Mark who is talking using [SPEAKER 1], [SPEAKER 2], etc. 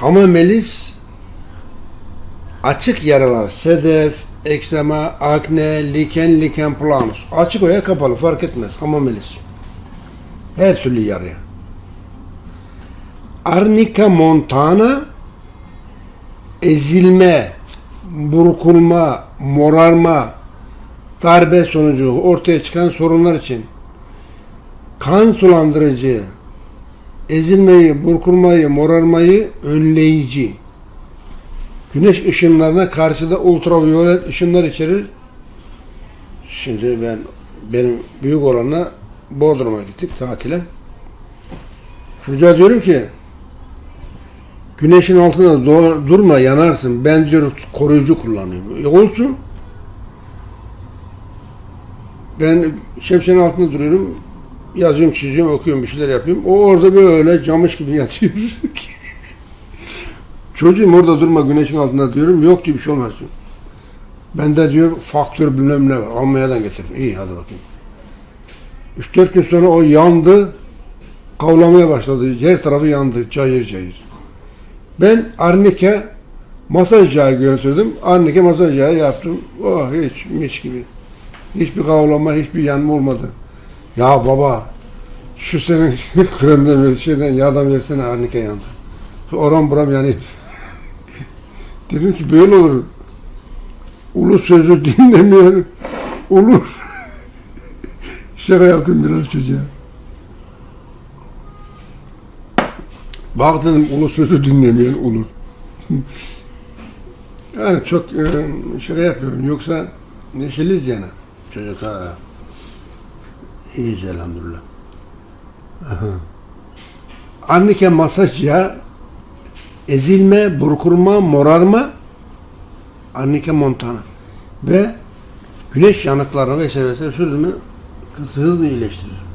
[SPEAKER 1] Hamamelis açık yaralar, sedef, eksema, akne, liken, liken planus. Açık veya kapalı fark etmez. Hamamelis. Her türlü yaraya. Arnica montana ezilme, burkulma, morarma, darbe sonucu ortaya çıkan sorunlar için kan sulandırıcı, ezilmeyi, burkulmayı, morarmayı önleyici. Güneş ışınlarına karşı da ultraviyole ışınlar içerir. Şimdi ben benim büyük olanla Bodrum'a gittik tatile. Çocuğa diyorum ki güneşin altında durma yanarsın. Ben diyor koruyucu kullanıyorum. E olsun. Ben şemsiyenin altında duruyorum. Yazıyorum, çiziyorum, okuyorum, bir şeyler yapıyorum. O orada böyle camış gibi yatıyor. Çocuğum orada durma güneşin altında diyorum. Yok diyor bir şey olmaz diyor. Ben de diyor faktör bilmem ne var. Almanya'dan getirdim. İyi hadi bakayım. 3-4 gün sonra o yandı. Kavlamaya başladı. Her tarafı yandı. Cayır cayır. Ben arnike masaj yağı götürdüm. Arnike masaj yağı yaptım. Oh hiç mis gibi. Hiçbir kavlama, hiçbir yanma olmadı. Ya baba şu senin kremden ver, şeyden yağdan versene arnike yandı. Oram buram yani. Dedim ki böyle olur. Ulu sözü dinlemeyen olur. Şaka yaptım biraz çocuğa. Bak dedim ulu sözü dinlemeyen olur. yani çok e, şaka yapıyorum. Yoksa neşeliyiz yani. Çocuk ha. İyiyiz elhamdülillah. Aha. Annike masaj yağı ezilme, burkulma, morarma Annike Montana ve güneş yanıklarına vesaire vesaire kızı hızlı iyileştirir.